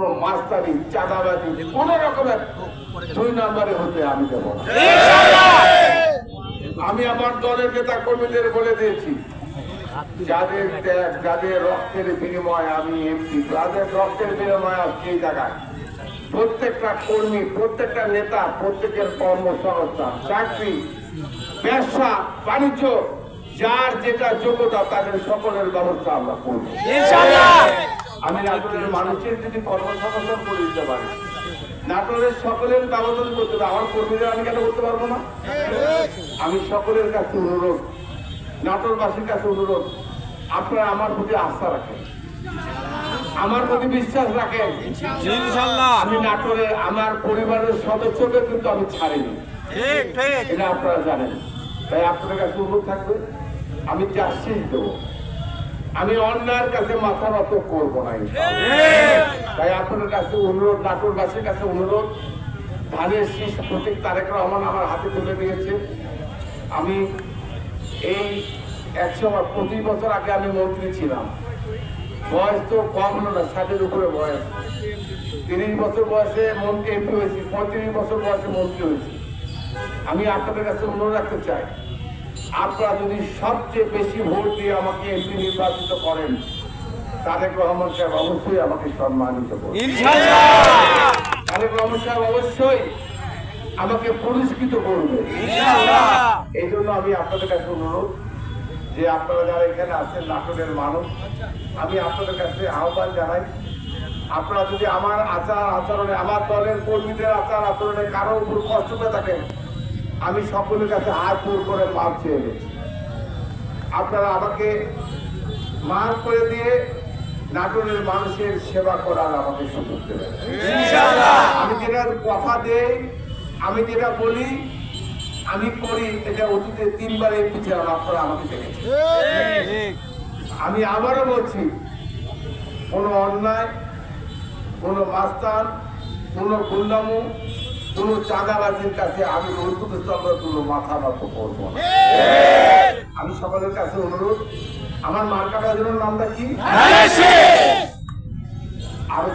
কোন মাস্তারি চাঁদাবাজি কোন রকমের দুই নম্বরে হতে আমি দেব আমি আমার দলের নেতা কর্মীদের বলে দিয়েছি যাদের ত্যাগ যাদের রক্তের বিনিময় আমি এমপি যাদের রক্তের বিনিময় আজকে এই জায়গায়। প্রত্যেকটা কর্মী প্রত্যেকটা নেতা প্রত্যেকের কর্মসংস্থান চাকরি ব্যবসা বাণিজ্য যার যেটা যোগ্যতা তাদের সকলের ব্যবস্থা আমরা করব। আমি নাটোরের মানুষের যদি কর্মসংস্থান করে দিতে পারি। নাটোরের সকলের ব্যবস্থা করতে হবে আমার কর্মীরা আমি কেন করতে পারব না? আমি সকলের কাছে অনুরোধ নাটোরবাসীর কাছে অনুরোধ আপনারা আমার প্রতি আস্থা রাখেন। আমার প্রতি বিশ্বাস রাখেন। আমি নাটোরে আমার পরিবারের সদস্যকে কিন্তু আমি ছাড়িনি। ঠিক ঠিক। এটা আপনারা জানেন। তাই আপনাদের কাছে অনুরোধ থাকবে আমি জাস্টিস দেব। আমি অন্যায়ের কাছে মাথা নত করব না তাই আপনাদের কাছে অনুরোধ নাটোরবাসীর কাছে অনুরোধ ধানের শীষ প্রতীক তারেক রহমান আমার হাতে তুলে দিয়েছে। আমি এই একশো পঁচিশ বছর আগে আমি মন্ত্রী ছিলাম। বয়স তো কম হলো না ষাটের উপরে বয়স। তিরিশ বছর বয়সে মন্ত্রী এমপি হয়েছি পঁয়ত্রিশ বছর বয়সে মন্ত্রী হয়েছি। আমি আপনাদের কাছে অনুরোধ রাখতে চাই আপনারা যদি সবচেয়ে বেশি ভোট দিয়ে আমাকে এমপি নির্বাচিত করেন তারেক রহমান সাহেব অবশ্যই আমাকে সম্মানিত করবেন। তারেক রহমান সাহেব অবশ্যই আমাকে পুরস্কৃত করবে। এই জন্য আমি আপনাদের কাছে অনুরোধ যে আপনারা যারা এখানে আছেন নাটকের মানুষ আমি আপনাদের কাছে আহ্বান জানাই আপনারা যদি আমার আচার আচরণে আমার দলের কর্মীদের আচার আচরণে কারও উপর কষ্ট পেয়ে থাকেন আমি সকলের কাছে হাত জোর করে মাপ চেয়ে নিচ্ছি। আপনারা আমাকে মাফ করে দিয়ে নাটোরের মানুষের সেবা করার আমাকে সুযোগ দেবেন। আমি যেটা কথা দেই আমি যেটা বলি আমি করি এটা অতীতে তিনবার এমপি ছিলাম আপনারা আমাকে দেখেছেন। ঠিক আমি আবারও বলছি কোনো অন্যায় কোনো মাস্তান কোনো গুন্ডামু কোনো চাঁদাবাজির কাছে আমি রৌদ্র চন্দ্র কোনো মাথা নত করব আমি সকলের কাছে অনুরোধ আমার মার্কা বাজারের নামটা কি? আরও